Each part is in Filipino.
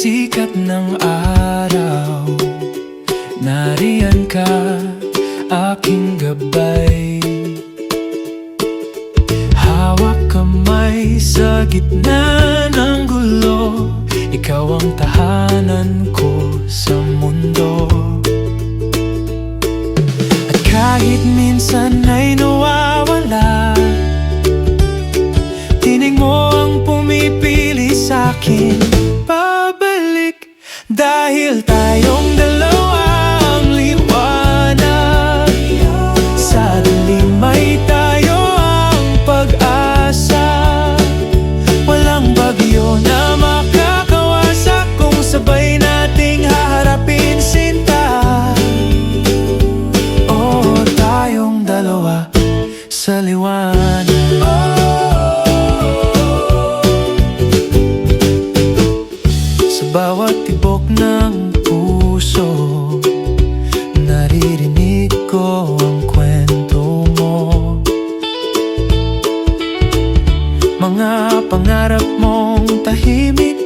sikat ng araw. Nariyan ka, aking gabay. Hawak kamay sa gitna ng gulo. Ikaw ang tahanan ko sa'kin Pabalik Dahil tayong dalawa ang liwanag. Sa dilim ay tayo ang pag-asa. Walang bagyo na makakawasak Kung sabay nating haharapin sinta. Oh, tayong dalawa sa liwanag bawat tibok ng puso. Naririnig ko ang kwento mo. Mga pangarap mong tahimik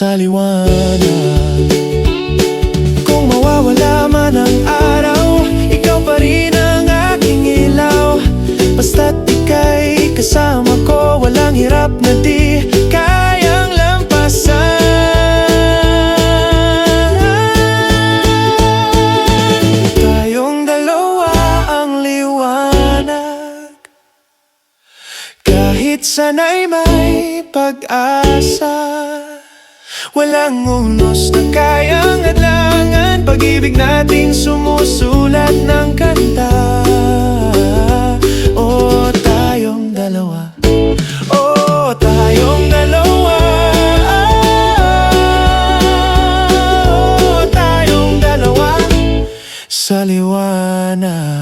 sa liwanag. Kung mawawala man ang araw Ikaw pa rin ang aking ilaw. Basta't ika'y kasama ko Walang hirap na di kayang lampasan. Tayong dalawa ang liwanag. Kahit sana'y may pag-asa Walang unos na kayang adlangan Pag-ibig nating sumusulat ng kanta. O tayong dalawa. O tayong dalawa. Oh, tayong dalawa. Sa liwanag.